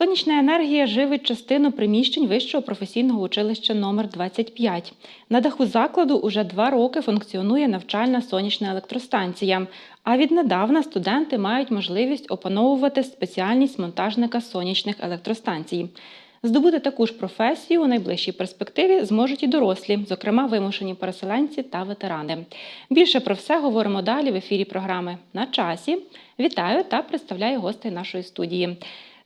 Сонячна енергія живить частину приміщень Вищого професійного училища номер 25 На даху закладу уже два роки функціонує навчальна сонячна електростанція. А віднедавна студенти мають можливість опановувати спеціальність монтажника сонячних електростанцій. Здобути таку ж професію у найближчій перспективі зможуть і дорослі, зокрема вимушені переселенці та ветерани. Більше про все говоримо далі в ефірі програми на часі. Вітаю та представляю гостей нашої студії.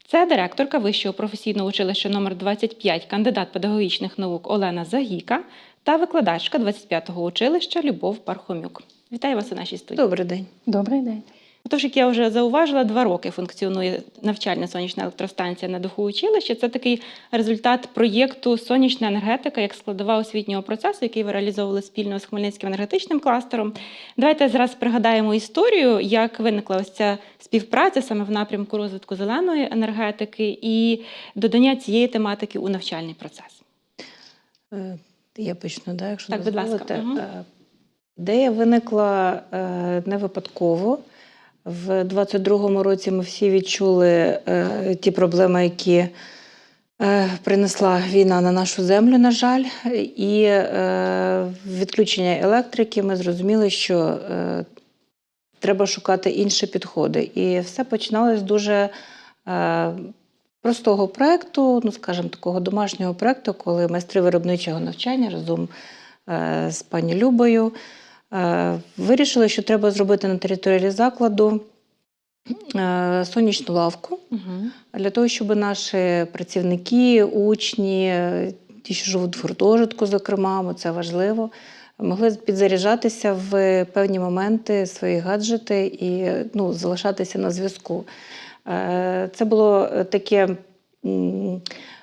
Це директорка Вищого професійного училища номер 25 кандидат педагогічних наук Олена Загіка та викладачка 25-го училища Любов Пархомюк. Вітаю вас у нашій студії. Добрий день. Добрий день. Тож, як я вже зауважила, два роки функціонує навчальна сонячна електростанція на духу училища. Це такий результат проєкту Сонячна енергетика як складова освітнього процесу, який ви реалізовували спільно з Хмельницьким енергетичним кластером. Давайте зараз пригадаємо історію, як виникла ось ця співпраця саме в напрямку розвитку зеленої енергетики і додання цієї тематики у навчальний процес. Е, Я почну, да, якщо Так, будь ласка. Е, Ідея виникла е, не випадково. В 22-му році ми всі відчули е, ті проблеми, які е, принесла війна на нашу землю, на жаль. І е, відключення електрики ми зрозуміли, що е, треба шукати інші підходи. І все починалось з дуже е, простого проєкту, ну, скажімо, такого домашнього проєкту, коли майстри виробничого навчання разом е, з пані Любою вирішили, що треба зробити на території закладу е, сонячну лавку для того, щоб наші працівники, учні, е, ті, що живуть в гуртожитку, зокрема, бо це важливо, могли підзаряджатися в певні моменти свої гаджети і ну, залишатися на зв'язку. Е, Це було таке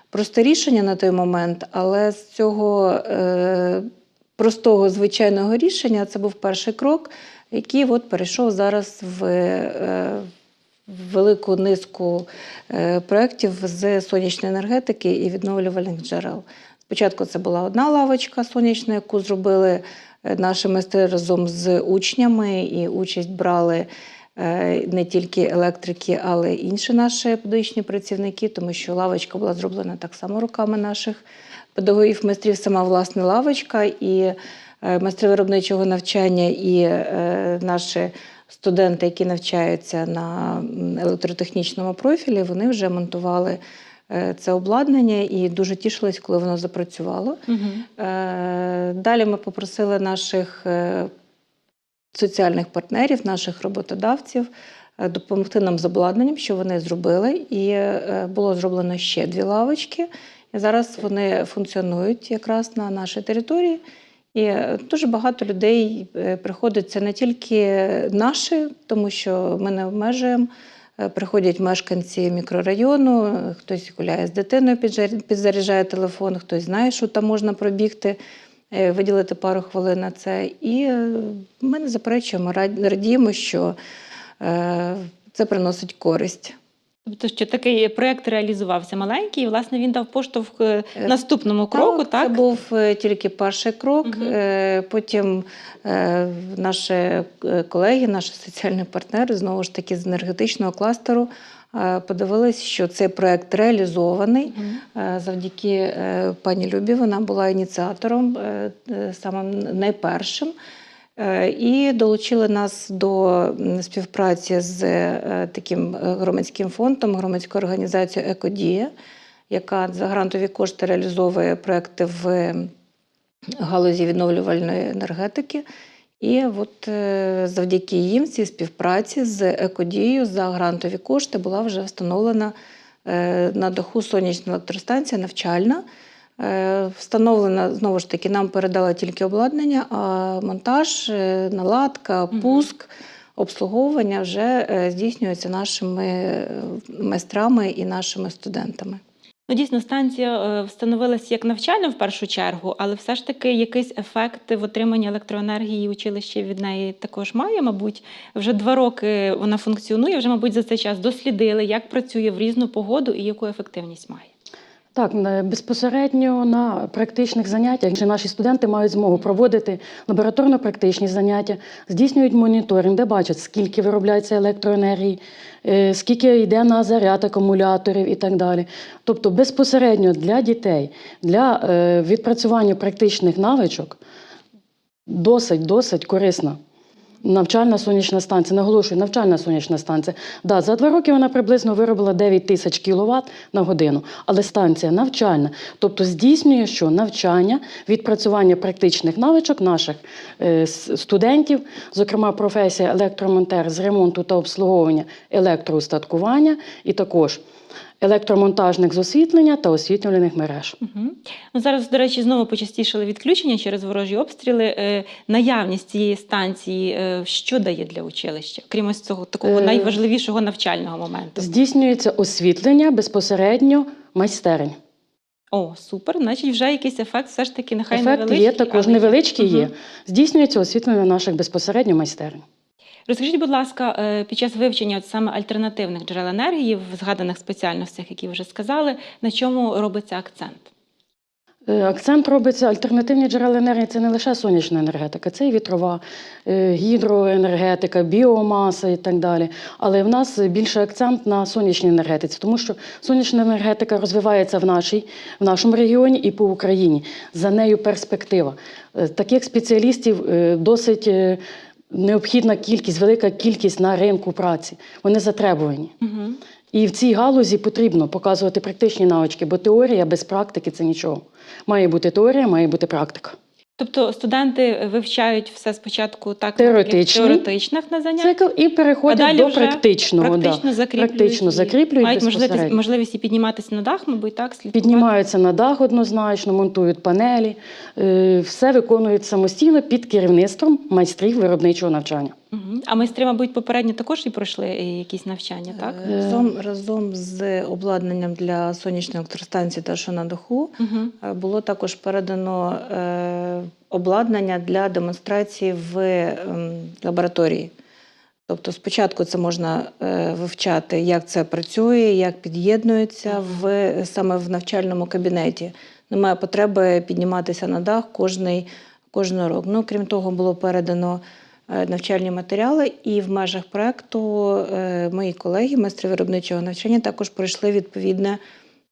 просте рішення на той момент, але з цього е, простого звичайного рішення це був перший крок, який от перейшов зараз в е, велику низку е, проєктів з сонячної енергетики і відновлювальних джерел. Спочатку це була одна лавочка сонячна, яку зробили е, наші майстри разом з учнями, і участь брали не тільки електрики, але й інші наші педагогічні працівники, тому що лавочка була зроблена так само руками наших педагогів, майстрів, сама власна лавочка, і е, майстри виробничого навчання, і е, наші студенти, які навчаються на електротехнічному профілі, вони вже монтували е, це обладнання і дуже тішились, коли воно запрацювало. Угу. Далі ми попросили наших соціальних партнерів, наших роботодавців допомогти нам з обладнанням, що вони зробили. І було зроблено ще дві лавочки. Зараз вони функціонують якраз на нашій території. І е, дуже багато людей е, приходить. Це не тільки наші, тому що ми не обмежуємо. Е, Приходять мешканці мікрорайону, хтось гуляє з дитиною, підзаряджає телефон, хтось знає, що там можна пробігти, виділити пару хвилин на це. І ми не заперечуємо, рад- радіємо, що це приносить користь. Тобто, що такий проєкт реалізувався маленький, і власне він дав поштовх е, наступному кроку, так? Це був е, тільки перший крок. Е, Потім е, наші е, колеги, наші соціальні партнери, знову ж таки з енергетичного кластеру, е, подивились, що цей проект реалізований. Е, Завдяки е, пані Любі вона була ініціатором, е, е, самим найпершим. Е, І долучили нас до співпраці з е, таким е, громадським фондом, громадською організацією Екодія, яка за грантові кошти реалізовує проекти в галузі відновлювальної енергетики. І от завдяки їм, цій співпраці з Екодією за грантові кошти була вже встановлена на даху сонячна електростанція навчальна. Е, Встановлена, знову ж таки, нам передали тільки обладнання, а монтаж, е, наладка, пуск, обслуговування вже е, здійснюється нашими майстрами і нашими студентами. Ну, дійсно, станція встановилася як навчальна в першу чергу, але все ж таки якийсь ефект в отриманні електроенергії училище від неї також має. Мабуть, вже два роки вона функціонує. Вже, мабуть, за цей час дослідили, як працює в різну погоду і яку ефективність має. Так, безпосередньо на практичних заняттях наші студенти мають змогу проводити лабораторно-практичні заняття, здійснюють моніторинг, де бачать, скільки виробляється електроенергії, е, скільки йде на заряд акумуляторів і так далі. Тобто безпосередньо для дітей, для е, відпрацювання практичних навичок досить, досить корисна. Навчальна сонячна станція, наголошую, навчальна сонячна станція. Да, за два роки вона приблизно виробила 9 тисяч кіловат на годину, але станція навчальна, тобто здійснює що навчання, відпрацювання практичних навичок наших е, студентів, зокрема професія електромонтер з ремонту та обслуговування електроустаткування, і також електромонтажник з освітлення та освітлювальних мереж. Угу. Ну, зараз, до речі, знову почастішали відключення через ворожі обстріли. Е, наявність цієї станції е, що дає для училища, крім ось цього такого Е, найважливішого навчального моменту? Здійснюється освітлення безпосередньо майстерень. О, супер. Значить, вже якийсь ефект все ж таки нехай Ефект невеличкий. є також невеличкий є. Мгм. Здійснюється освітлення наших безпосередньо майстерень. Розкажіть, будь ласка, е, під час вивчення от саме альтернативних джерел енергії в згаданих спеціальностях, які вже сказали, на чому робиться акцент? Е, Акцент робиться альтернативні джерела енергії це не лише сонячна енергетика, це і вітрова, е, гідроенергетика, біомаса і так далі. Але в нас більше акцент на сонячній енергетиці, тому що сонячна енергетика розвивається в, нашій, в нашому регіоні і по Україні. За нею перспектива. Таких спеціалістів досить необхідна кількість, велика кількість на ринку праці. Вони затребувані. Угу. І в цій галузі потрібно показувати практичні навички, бо теорія без практики це нічого. Має бути теорія, має бути практика. Тобто студенти вивчають все спочатку так Теоретичні. теоретичних на заняттях, Цикл і а переходять далі до вже практичного. практично да. закріплюють, Практично закріплюють мають можливість, можливість і підніматися на дах, мабуть, так слідкувати. Піднімаються на дах однозначно, монтують панелі, е, все виконують самостійно під керівництвом майстрів виробничого навчання. А майстри, мабуть, попередньо також і пройшли якісь навчання, так? Е, Разом, разом з обладнанням для сонячної електростанції та що на даху Угу. е, було також передано е, обладнання для демонстрації в ем, лабораторії. Тобто спочатку це можна вивчати, як це працює, як під'єднується в, саме в навчальному кабінеті. Немає потреби підніматися на дах кожний, кожен урок. Ну, крім того, було передано навчальні матеріали, і в межах проекту е, мої колеги, майстри виробничого навчання, також пройшли відповідне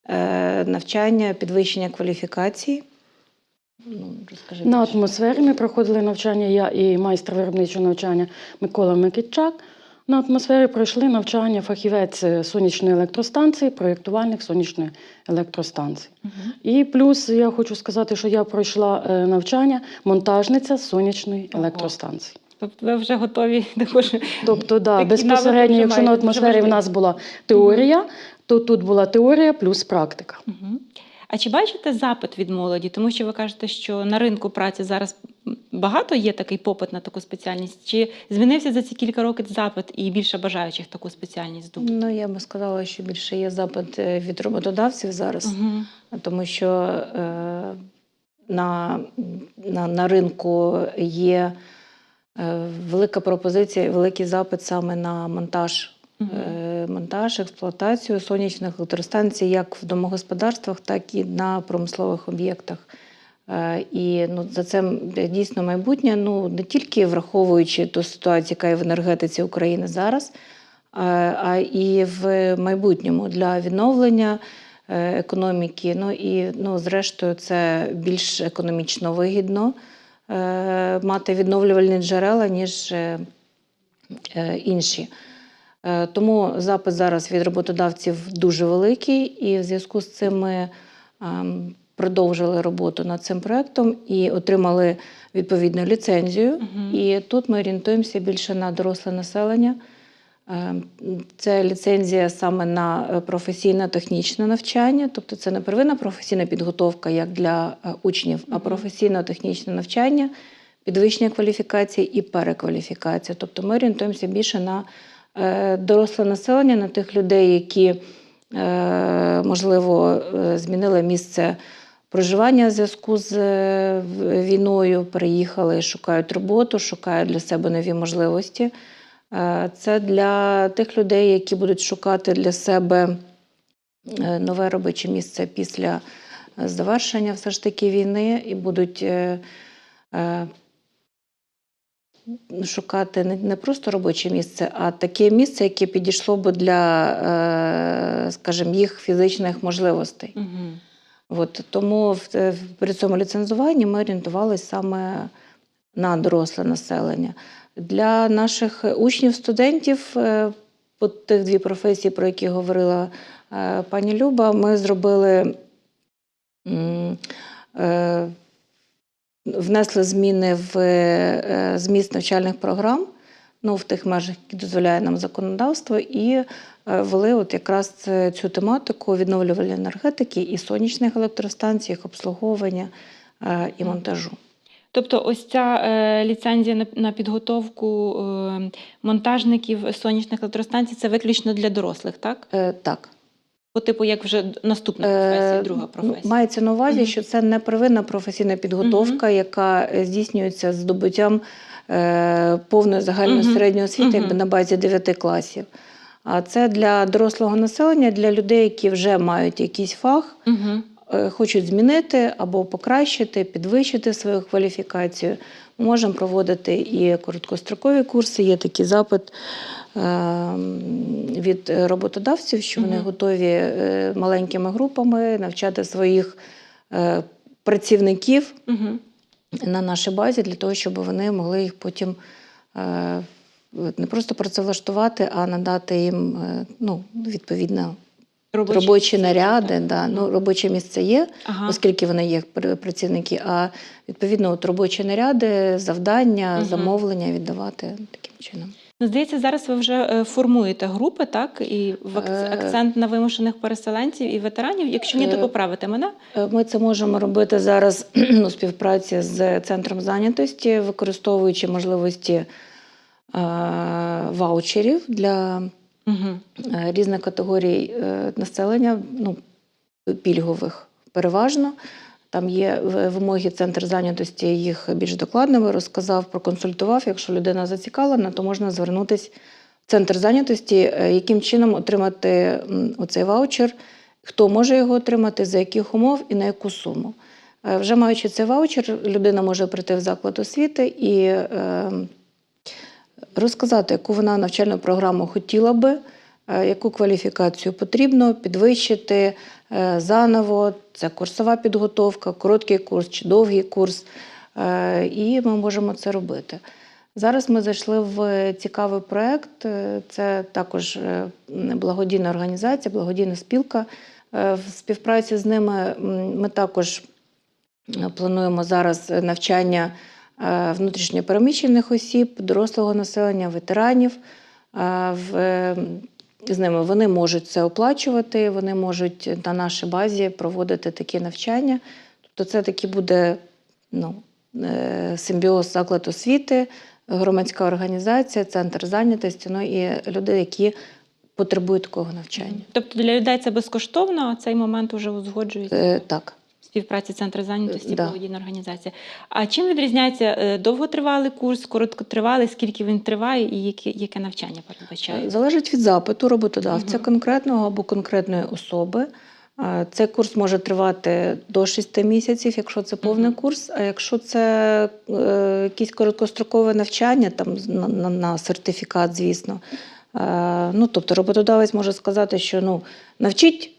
е, навчання, підвищення кваліфікації. Ну, розкажи На атмосфері ми проходили навчання, я і майстер виробничого навчання Микола Микитчак. На атмосфері пройшли навчання фахівець е, сонячної електростанції, проєктувальник сонячної електростанції. Угу. І плюс я хочу сказати, що я пройшла е, навчання монтажниця сонячної електростанції. Тобто ви вже готові також. Тобто, да, Такі безпосередньо, якщо на атмосфері в нас була теорія, то тут була теорія плюс практика. Угу. А чи бачите запит від молоді? Тому що ви кажете, що на ринку праці зараз багато є такий попит на таку спеціальність. Чи змінився за ці кілька років запит і більше бажаючих таку спеціальність здобути? Ну, я би сказала, що більше є запит е, від роботодавців зараз. Угу. тому що е, на, на, на ринку є велика пропозиція, великий запит саме на монтаж. Е, Монтаж, експлуатацію сонячних електростанцій як в домогосподарствах, так і на промислових об'єктах. Е, І ну, за це дійсно майбутнє, ну не тільки враховуючи ту ситуацію, яка є в енергетиці України зараз, а, а і в майбутньому для відновлення е, економіки. Ну і ну, зрештою, це більш економічно вигідно е, мати відновлювальні джерела, ніж е, е, інші. Е, Тому запит зараз від роботодавців дуже великий, і в зв'язку з цим ми ем, продовжили роботу над цим проектом і отримали відповідну ліцензію. Угу. І тут ми орієнтуємося більше на доросле населення. Ем, Це ліцензія саме на е, професійно-технічне навчання, тобто це не первинна професійна підготовка як для е, учнів, а професійно-технічне навчання, підвищення кваліфікації і перекваліфікація. Тобто ми орієнтуємося більше на е, доросле населення, на тих людей, які, можливо, змінили місце проживання в зв'язку з війною, переїхали, шукають роботу, шукають для себе нові можливості. Е, Це для тих людей, які будуть шукати для себе е, нове робоче місце після е, завершення все ж таки війни і будуть шукати не, просто робоче місце, а таке місце, яке підійшло б для, скажімо, їх фізичних можливостей. Угу. От, тому при цьому ліцензуванні ми орієнтувалися саме на доросле населення. Для наших учнів, студентів, е, от тих дві професії, про які говорила е, пані Люба, ми зробили е, внесли зміни в е, зміст навчальних програм, ну, в тих межах, які дозволяє нам законодавство, і е, ввели от якраз цю тематику відновлювальної енергетики і сонячних електростанцій, їх обслуговування е, і монтажу. Тобто, ось ця е, ліцензія на, на підготовку е, монтажників сонячних електростанцій це виключно для дорослих, так? Е, Так. По типу, як вже наступна Е, професія, друга ну, професія. Мається на увазі, Мгм. що це не первинна професійна підготовка, яка е, здійснюється з здобуттям е, повної загальної Мгм. середньої освіти, якби на базі 9 класів. А це для дорослого населення, для людей, які вже мають якийсь фах, Угу. е, хочуть змінити або покращити, підвищити свою кваліфікацію. Ми можемо проводити і короткострокові курси. Є такий запит е, від роботодавців, що вони готові е, маленькими групами навчати своїх е, працівників на нашій базі для того, щоб вони могли їх потім е, не просто працевлаштувати, а надати їм е, ну, відповідно робочі, наряди. Да. Ну, робоче місце є, Ага. оскільки вони є працівники, а відповідно от робочі наряди, завдання, Мгм. замовлення віддавати таким чином. Ну, здається, зараз ви вже е, формуєте групи, так? І Е, акцент на вимушених переселенців і ветеранів. Якщо ні, то Е, поправите мене. Ми це можемо робити зараз у співпраці з центром зайнятості, використовуючи можливості ваучерів для Е, різних категорій е, населення, ну, пільгових переважно. Там є вимоги центр зайнятості, їх більш докладними розказав, проконсультував. Якщо людина зацікавлена, то можна звернутися в центр зайнятості, е, яким чином отримати оцей ваучер, хто може його отримати, за яких умов і на яку суму. Вже маючи цей ваучер, людина може прийти в заклад освіти і е, розказати, яку вона навчальну програму хотіла би, е, яку кваліфікацію потрібно підвищити е, заново. Це курсова підготовка, короткий курс чи довгий курс. Е, І ми можемо це робити. Зараз ми зайшли в цікавий проєкт. Це також благодійна організація, благодійна спілка. В співпраці з ними ми також плануємо зараз навчання внутрішньопереміщених осіб, дорослого населення, ветеранів. Е, е, З ними вони можуть це оплачувати, вони можуть на нашій базі проводити такі навчання. Тобто це таки буде ну, е, симбіоз заклад освіти, громадська організація, центр зайнятості, ну і люди, які потребують такого навчання. Тобто для людей це безкоштовно, а цей момент вже узгоджується Е, Так. Співпраці центру зайнятості, Да. благодійна організація. А чим відрізняється е, довготривалий курс, короткотривалий, скільки він триває і яке, яке навчання передбачає? Залежить від запиту роботодавця Мгм. конкретного або конкретної особи. Цей курс може тривати до 6 місяців, якщо це повний курс. А якщо це е, якесь короткострокове навчання, там на, на, сертифікат, звісно. Е, ну, тобто роботодавець може сказати, що ну, навчіть е,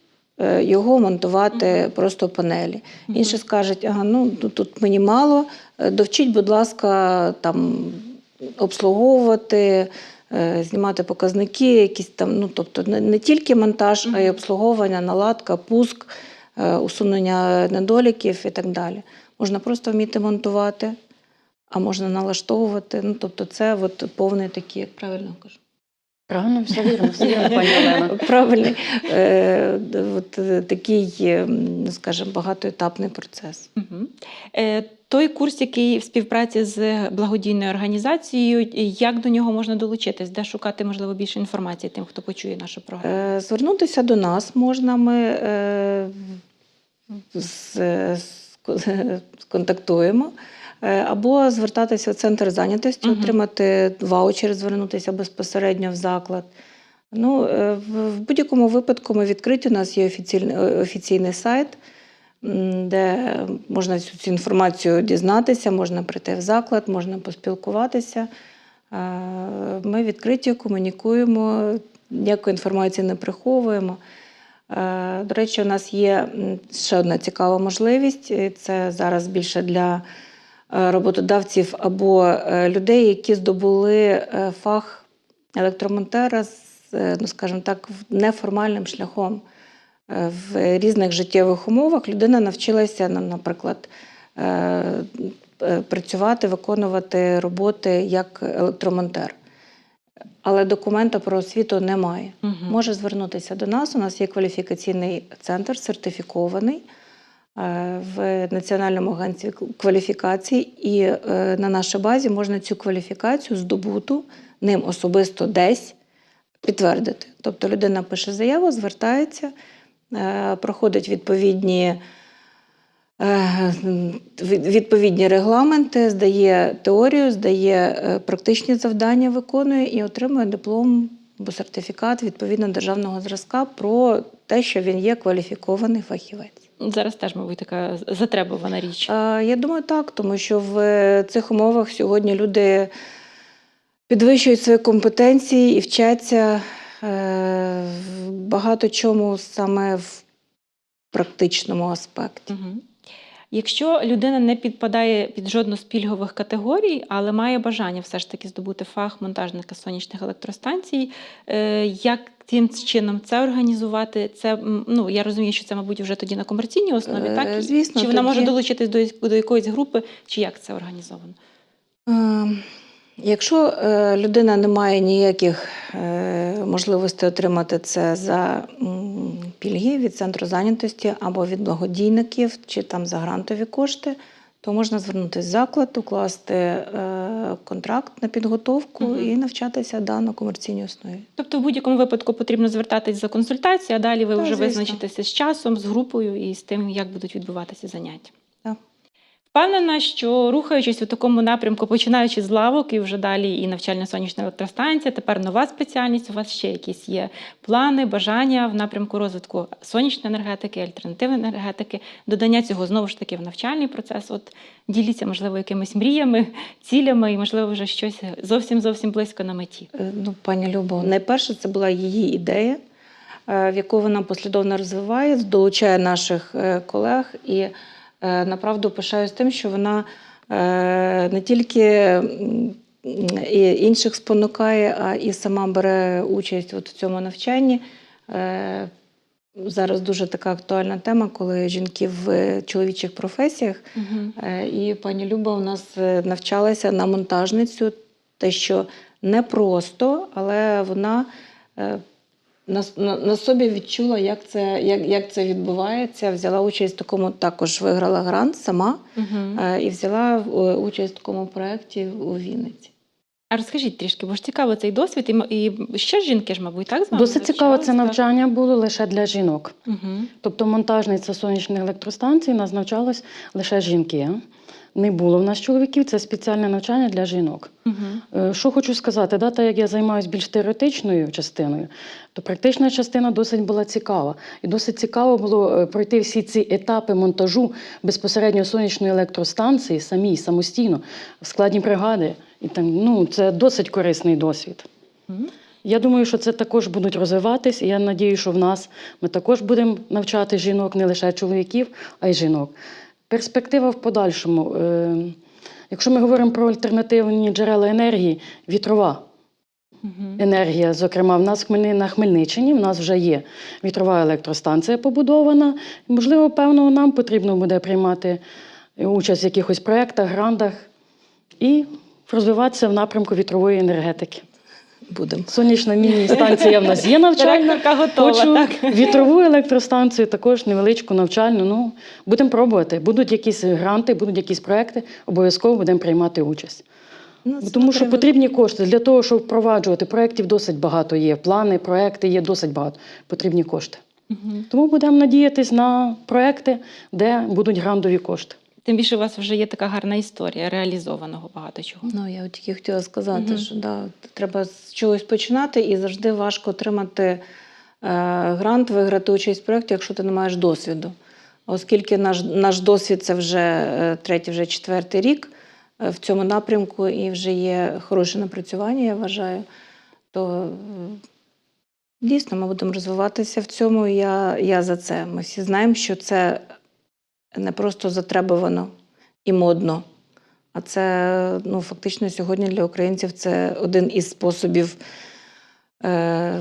його монтувати просто панелі. Інші скажуть, ага, ну тут, тут мені мало, е, довчіть, будь ласка, там обслуговувати, е, знімати показники, якісь там, ну тобто не, тільки монтаж, а й обслуговування, наладка, пуск, е, усунення недоліків і так далі. Можна просто вміти монтувати, а можна налаштовувати. Ну, тобто, це от повний такий, як правильно кажу. Правильно, все вірно, все вірно, пані Олена. Правильний е, от, е, такий, е, ну, скажімо, багатоетапний процес. Мгм. Е, Той курс, який в співпраці з благодійною організацією, як до нього можна долучитись, де шукати можливо більше інформації тим, хто почує нашу програму? Е, Звернутися до нас можна. Ми е, з- з- сконтактуємо. Е, Або звертатися в центр зайнятості, Мгм. отримати ваучер, звернутися безпосередньо в заклад. Ну, е, в будь-якому випадку ми відкриті. У нас є офіційний, офіційний сайт, де можна всю цю інформацію дізнатися, можна прийти в заклад, можна поспілкуватися. Е, Ми відкриті, комунікуємо, ніякої інформації не приховуємо. Е, До речі, у нас є ще одна цікава можливість. Це зараз більше для е, роботодавців або е, людей, які здобули фах електромонтера з, ну скажімо так, неформальним шляхом. В різних життєвих умовах людина навчилася, ну, наприклад, працювати, виконувати роботи як електромонтер. Але документа про освіту немає. Мгм. Може звернутися до нас. У нас є кваліфікаційний центр, сертифікований е, в Національному агентстві кваліфікацій, і е, на нашій базі можна цю кваліфікацію здобуту ним особисто десь підтвердити. Тобто людина пише заяву, звертається, е, проходить відповідні. Е, від- Відповідні регламенти, здає теорію, здає е, практичні завдання, виконує і отримує диплом або сертифікат відповідно державного зразка про те, що він є кваліфікований фахівець. Зараз теж, мабуть, така затребувана річ. Е, Я думаю, так, тому що в цих умовах сьогодні люди підвищують свої компетенції і вчаться багато чому саме в практичному аспекті. Мгм. Якщо людина не підпадає під жодну з пільгових категорій, але має бажання все ж таки здобути фах монтажника сонячних електростанцій, е, як Тим чином це організувати? Це ну я розумію, що це, мабуть, вже тоді на комерційній основі, Е, так звісно, чи вона може долучитись до, до якоїсь групи, чи як це організовано? Якщо е, людина не має ніяких е, можливостей отримати це за пільги від центру зайнятості або від благодійників, чи там за грантові кошти, то можна звернутися в заклад, укласти е, контракт на підготовку Мгм. і навчатися да, на комерційній основі. Тобто, в будь-якому випадку потрібно звертатись за консультацією, а далі ви Так, вже звісно. визначитеся з часом, з групою і з тим, як будуть відбуватися заняття. Впевнена, що рухаючись у такому напрямку, починаючи з лавок і вже далі і навчальна сонячна електростанція, тепер нова спеціальність. У вас ще якісь є плани, бажання в напрямку розвитку сонячної енергетики, альтернативної енергетики, додання цього знову ж таки в навчальний процес. От діліться, можливо, якимись мріями, цілями, і можливо, вже щось зовсім зовсім близько на меті. Е, Ну, пані Любо, найперше це була її ідея, е, в яку вона послідовно розвиває, долучає наших е, колег і направду пишаюсь тим, що вона е, не тільки інших спонукає, а і сама бере участь от в цьому навчанні. Е, Зараз дуже така актуальна тема, коли жінки в чоловічих професіях Угу. Е, І пані Люба у нас е, навчалася на монтажницю, те, що не просто, але вона е, на, на, на собі відчула, як це, як, як це відбувається. Взяла участь в такому, також виграла грант сама Угу. е, і взяла е, участь в такому проєкті у Вінниці. А розкажіть трішки, бо ж цікаво цей досвід, і, і ще жінки ж, мабуть, так з вами Досить цікаво, це навчання було лише для жінок. Мгм. Тобто монтажниця сонячних електростанцій нас навчалось лише жінки. Не було в нас чоловіків, це спеціальне навчання для жінок. Е, Що хочу сказати, да, так як я займаюся більш теоретичною частиною, то практична частина досить була цікава. І досить цікаво було е, пройти всі ці етапи монтажу безпосередньо сонячної електростанції самій, самостійно, в складі бригади. І там, ну, це досить корисний досвід. Мгм. Я думаю, що це також будуть розвиватись, і я надію, що в нас ми також будемо навчати жінок, не лише чоловіків, а й жінок. Перспектива в подальшому. Е, якщо ми говоримо про альтернативні джерела енергії, вітрова енергія, зокрема, в нас на Хмельниччині в нас вже є вітрова електростанція побудована. Можливо, певно, нам потрібно буде приймати участь в якихось проєктах, грантах і розвиватися в напрямку вітрової енергетики. Будемо. Сонячна міні-станція в нас є навчальна. Готова, Хочу так? вітрову електростанцію, також невеличку навчальну. Ну, будемо пробувати. Будуть якісь гранти, будуть якісь проекти, обов'язково будемо приймати участь. Ну, Тому що потрібні кошти для того, щоб впроваджувати проєктів досить багато є. Плани, проекти є досить багато. Потрібні кошти. Мгм. Тому будемо надіятись на проекти, де будуть грантові кошти. Тим більше у вас вже є така гарна історія реалізованого багато чого. Ну, я от тільки хотіла сказати, Мгм. що да, треба з чогось починати, і завжди важко отримати е, грант, виграти участь в проєкті, якщо ти не маєш досвіду. Оскільки наш, наш досвід це вже е, третій, вже четвертий рік е, в цьому напрямку, і вже є хороше напрацювання, я вважаю, то е, дійсно ми будемо розвиватися в цьому. Я, я за це. Ми всі знаємо, що це не просто затребувано і модно. А це ну, фактично сьогодні для українців це один із способів е,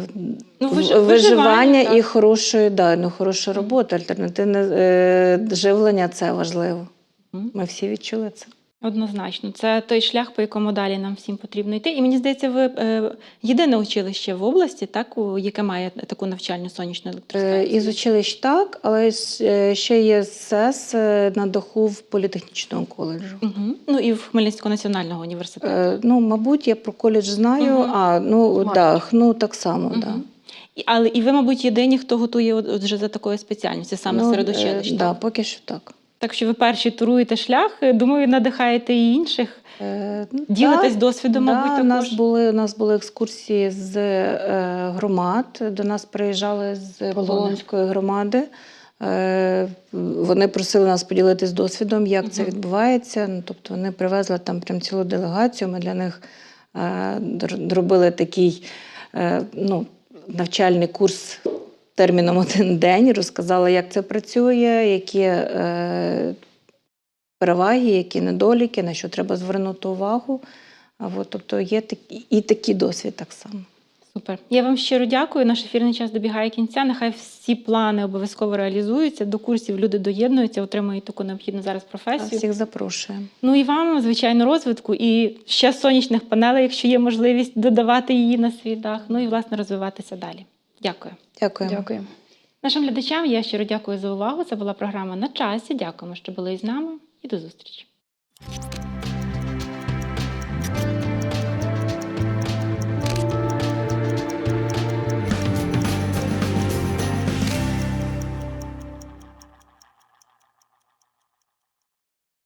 Ну, виж- виживання так. і хорошої, да, ну, хорошої роботи. Альтернативне е, живлення це важливо. Ми всі відчули це. Однозначно, це той шлях, по якому далі нам всім потрібно йти. І мені здається, ви е, єдине училище в області, так, у- яке має таку навчальну сонячну Е, електростанцію. Із училищ так, але е, ще є СЕС на даху в політехнічному коледжу. Угу. Ну і в Хмельницького національного університету. Е, Ну, мабуть, я про коледж знаю, Мгм. а ну Марків. да, ну так само, да. І, але і ви, мабуть, єдині, хто готує от, от вже за такою спеціальністю, саме ну, серед е, училищ. Да, поки що так. Так що ви перші туруєте шлях, е, думаю, надихаєте і інших. Е, Ділитесь так, досвідом, да, мабуть, У нас були, у нас були екскурсії з е, громад. До нас приїжджали з Полонської громади. Е, вони просили нас поділитися досвідом, як це відбувається. Ну, тобто вони привезли там прям цілу делегацію. Ми для них е, зробили такий е, ну, навчальний курс терміном один день, розказали, як це працює, які е, переваги, які недоліки, на що треба звернути увагу. А от, тобто є такі, і такий досвід так само. Супер. Я вам щиро дякую. Наш ефірний час добігає кінця. Нехай всі плани обов'язково реалізуються. До курсів люди доєднуються, отримують таку необхідну зараз професію. Всіх запрошуємо. Ну і вам, звичайно, розвитку і ще сонячних панелей, якщо є можливість додавати її на свій дах. Ну і власне розвиватися далі. Дякую. Дякуємо. Дякую. Нашим глядачам я щиро дякую за увагу. Це була програма на часі. Дякуємо, що були із нами, і до зустрічі.